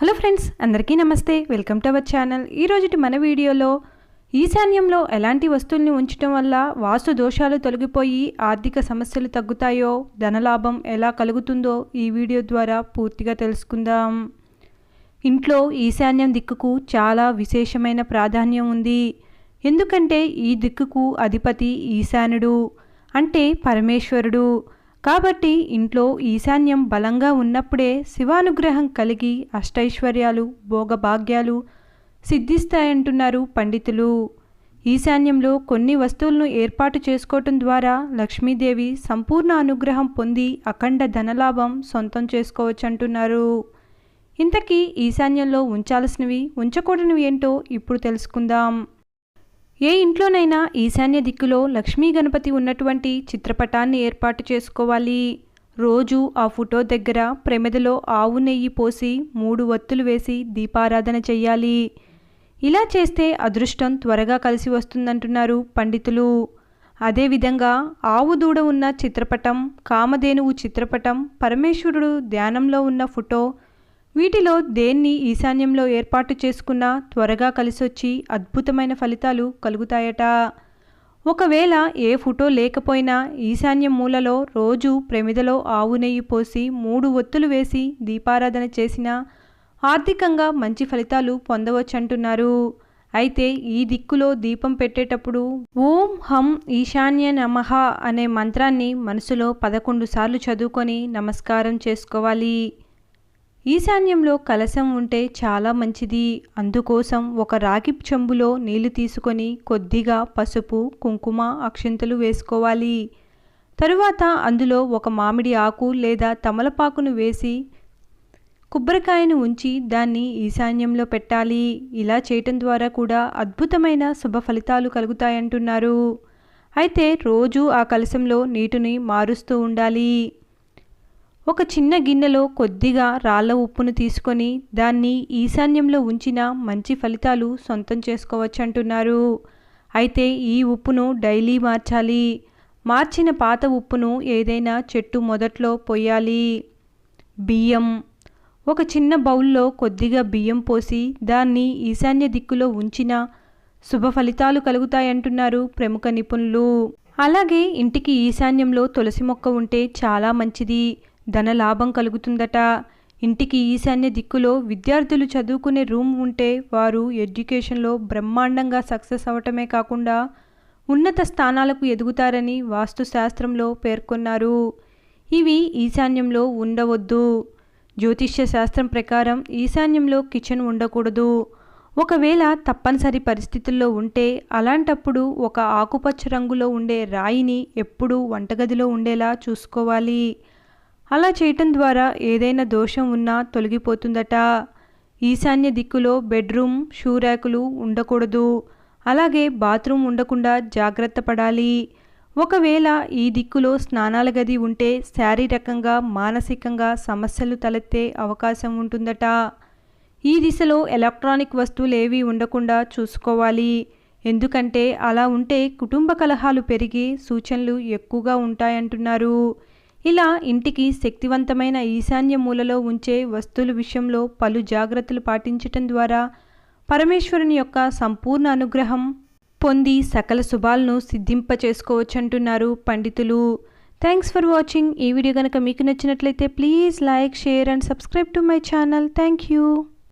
Hello friends అందరికీ నమస్తే. Welcome to our channel. ఈరోజుటి మన వీడియోలో ఈశాన్యంలో ఎలాంటి వస్తువుల్ని ఉంచడం వల్ల వాస్తు దోషాలు తొలగిపోయి ఆర్థిక సమస్యలు తగ్గుతాయో ధనలాభం ఎలా కలుగుతుందో ఈ వీడియో ద్వారా పూర్తిగా తెలుసుకుందాం. ఇంట్లో ఈశాన్యం దిక్కుకు చాలా విశేషమైన ప్రాధాన్యం ఉంది. ఎందుకంటే ఈ దిక్కుకు అధిపతి ఈశానుడు అంటే పరమేశ్వరుడు. కాబట్టి ఇంట్లో ఈశాన్యం బలంగా ఉన్నప్పుడే శివానుగ్రహం కలిగి అష్టైశ్వర్యాలు భోగభాగ్యాలు సిద్ధిస్తాయంటున్నారు పండితులు. ఈశాన్యంలో కొన్ని వస్తువులను ఏర్పాటు చేసుకోవటం ద్వారా లక్ష్మీదేవి సంపూర్ణ అనుగ్రహం పొంది అఖండ ధనలాభం సొంతం చేసుకోవచ్చంటున్నారు. ఇంతకీ ఈశాన్యంలో ఉంచాల్సినవి ఉంచకూడనివి ఏంటో ఇప్పుడు తెలుసుకుందాం. ఏ ఇంట్లోనైనా ఈశాన్య దిక్కులో లక్ష్మీ గణపతి ఉన్నటువంటి చిత్రపటాన్ని ఏర్పాటు చేసుకోవాలి. రోజు ఆ ఫోటో దగ్గర ప్రమిదలో ఆవు నెయ్యి పోసి మూడు వత్తులు వేసి దీపారాధన చెయ్యాలి. ఇలా చేస్తే అదృష్టం త్వరగా కలిసి వస్తుందంటున్నారు పండితులు. అదేవిధంగా ఆవు దూడ ఉన్న చిత్రపటం కామధేనువు చిత్రపటం పరమేశ్వరుడు ధ్యానంలో ఉన్న ఫోటో వీటిలో దేన్ని ఈశాన్యంలో ఏర్పాటు చేసుకున్నా త్వరగా కలిసొచ్చి అద్భుతమైన ఫలితాలు కలుగుతాయట. ఒకవేళ ఏ ఫోటో లేకపోయినా ఈశాన్య మూలలో రోజు ప్రమిదలో ఆవు నెయ్యి పోసి మూడు ఒత్తులు వేసి దీపారాధన చేసినా ఆర్థికంగా మంచి ఫలితాలు పొందవచ్చంటున్నారు. అయితే ఈ దిక్కులో దీపం పెట్టేటప్పుడు ఓం హం ఈశాన్య నమః అనే మంత్రాన్ని మనసులో పదకొండు సార్లు చదువుకొని నమస్కారం చేసుకోవాలి. ఈశాన్యంలో కలశం ఉంటే చాలా మంచిది. అందుకోసం ఒక రాగి చెంబులో నీళ్ళు తీసుకొని కొద్దిగా పసుపు కుంకుమ అక్షింతలు వేసుకోవాలి. తరువాత అందులో ఒక మామిడి ఆకు లేదా తమలపాకును వేసి కొబ్బరికాయను ఉంచి దాన్ని ఈశాన్యంలో పెట్టాలి. ఇలా చేయటం ద్వారా కూడా అద్భుతమైన శుభ ఫలితాలు కలుగుతాయంటున్నారు. అయితే రోజు ఆ కలశంలో నీటిని మారుస్తూ ఉండాలి. ఒక చిన్న గిన్నెలో కొద్దిగా రాళ్ళ ఉప్పును తీసుకొని దాన్ని ఈశాన్యంలో ఉంచిన మంచి ఫలితాలు సొంతం చేసుకోవచ్చు అంటున్నారు అయితే ఈ ఉప్పును డైలీ మార్చాలి. మార్చిన పాత ఉప్పును ఏదైనా చెట్టు మొదట్లో పోయాలి బియ్యం. ఒక చిన్న బౌల్లో కొద్దిగా బియ్యం పోసి దాన్ని ఈశాన్య దిక్కులో ఉంచిన శుభ ఫలితాలు కలుగుతాయంటున్నారు ప్రముఖ నిపుణులు. అలాగే ఇంటికి ఈశాన్యంలో తులసి మొక్క ఉంటే చాలా మంచిది. ధన లాభం కలుగుతుందట. ఇంటికి ఈశాన్య దిక్కులో విద్యార్థులు చదువుకునే రూమ్ ఉంటే వారు ఎడ్యుకేషన్లో బ్రహ్మాండంగా సక్సెస్ అవటమే కాకుండా ఉన్నత స్థానాలకు ఎదుగుతారని వాస్తుశాస్త్రంలో పేర్కొన్నారు. ఇవి ఈశాన్యంలో ఉండవద్దు. జ్యోతిష్య శాస్త్రం ప్రకారం ఈశాన్యంలో కిచెన్ ఉండకూడదు. ఒకవేళ తప్పనిసరి పరిస్థితుల్లో ఉంటే అలాంటప్పుడు ఒక ఆకుపచ్చ రంగులో ఉండే రాయిని ఎప్పుడూ వంటగదిలో ఉండేలా చూసుకోవాలి. అలా చేయటం ద్వారా ఏదైనా దోషం ఉన్నా తొలగిపోతుందట. ఈశాన్య దిక్కులో బెడ్రూమ్ షూ ర్యాకులు ఉండకూడదు. అలాగే బాత్రూమ్ ఉండకుండా జాగ్రత్త పడాలి. ఒకవేళ ఈ దిక్కులో స్నానాల గది ఉంటే శారీరకంగా మానసికంగా సమస్యలు తలెత్తే అవకాశం ఉంటుందట. ఈ దిశలో ఎలక్ట్రానిక్ వస్తువులు ఏవి ఉండకుండా చూసుకోవాలి. ఎందుకంటే అలా ఉంటే కుటుంబ కలహాలు పెరిగి సూచనలు ఎక్కువగా ఉంటాయంటున్నారు. ఇలా ఇంటికి శక్తివంతమైన ఈశాన్య మూలలో ఉంచే వస్తువుల విషయంలో పలు జాగ్రత్తలు పాటించటం ద్వారా పరమేశ్వరుని యొక్క సంపూర్ణ అనుగ్రహం పొంది సకల శుభాలను సిద్ధింప చేసుకోవచ్చంటున్నారు పండితులు. థ్యాంక్స్ ఫర్ వాచింగ్ ఈ వీడియో కనుక మీకు నచ్చినట్లయితే please like share and subscribe to my channel thank you